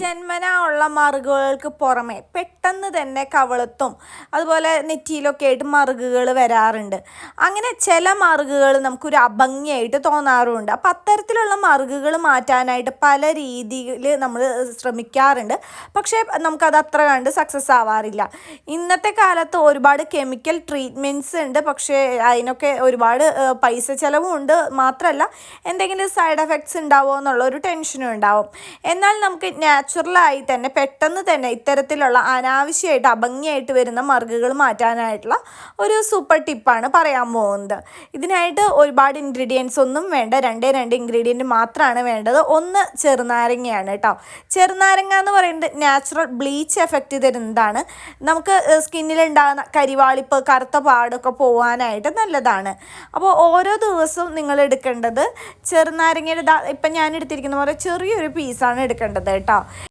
ജന്മന ഉള്ള മറുകുകൾക്ക് പുറമെ പെട്ടെന്ന് തന്നെ കവളത്തും അതുപോലെ നെറ്റിയിലൊക്കെ ആയിട്ട് മറുകുകൾ വരാറുണ്ട്. അങ്ങനെ ചില മറുകുകൾ നമുക്കൊരു അഭംഗിയായിട്ട് തോന്നാറുമുണ്ട്. അപ്പം അത്തരത്തിലുള്ള മറുകുകൾ മാറ്റാനായിട്ട് പല രീതിയിൽ നമ്മൾ ശ്രമിക്കാറുണ്ട്. പക്ഷേ നമുക്കത് അത്ര കണ്ട് സക്സസ് ആവാറില്ല. ഇന്നത്തെ കാലത്ത് ഒരുപാട് കെമിക്കൽ ട്രീറ്റ്മെന്റ്സ് ഉണ്ട്. പക്ഷേ അതിനൊക്കെ ഒരുപാട് പൈസ ചിലവും ഉണ്ട് മാത്രമല്ല എന്തെങ്കിലും സൈഡ് എഫക്ട്സ് ഉണ്ടാവുമോ എന്നുള്ള ഒരു ടെൻഷനും ഉണ്ടാവും. എന്നാൽ നമുക്ക് നാച്ചുറലായി തന്നെ പെട്ടെന്ന് തന്നെ ഇത്തരത്തിലുള്ള അനാവശ്യമായിട്ട് അഭംഗിയായിട്ട് വരുന്ന മറുകുകൾ മാറ്റാനായിട്ടുള്ള ഒരു സൂപ്പർ ടിപ്പാണ് പറയാൻ പോകുന്നത്. ഇതിനായിട്ട് ഒരുപാട് ഇൻഗ്രീഡിയൻസ് ഒന്നും വേണ്ട. രണ്ടേ രണ്ട് ഇൻഗ്രീഡിയന്റ് മാത്രമാണ് വേണ്ടത്. ഒന്ന് ചെറുനാരങ്ങയാണ് കേട്ടോ ചെറുനാരങ്ങ എന്ന് പറയുന്നത് നാച്ചുറൽ ബ്ലീച്ച് എഫക്റ്റ് തരുന്നതാണ്. നമുക്ക് സ്കിന്നിലുണ്ടാകുന്ന കരിവാളിപ്പ് കറുത്ത പാടൊക്കെ പോകാനായിട്ട് നല്ലതാണ്. അപ്പോൾ ഓരോ ദിവസവും നിങ്ങൾ എടുക്കേണ്ടത് ചെറുനാരങ്ങയുടെ ഇപ്പം ഞാൻ എടുത്തിരിക്കുന്ന പോലെ ചെറിയൊരു പീസാണ് എടുക്കേണ്ടത് കേട്ടോ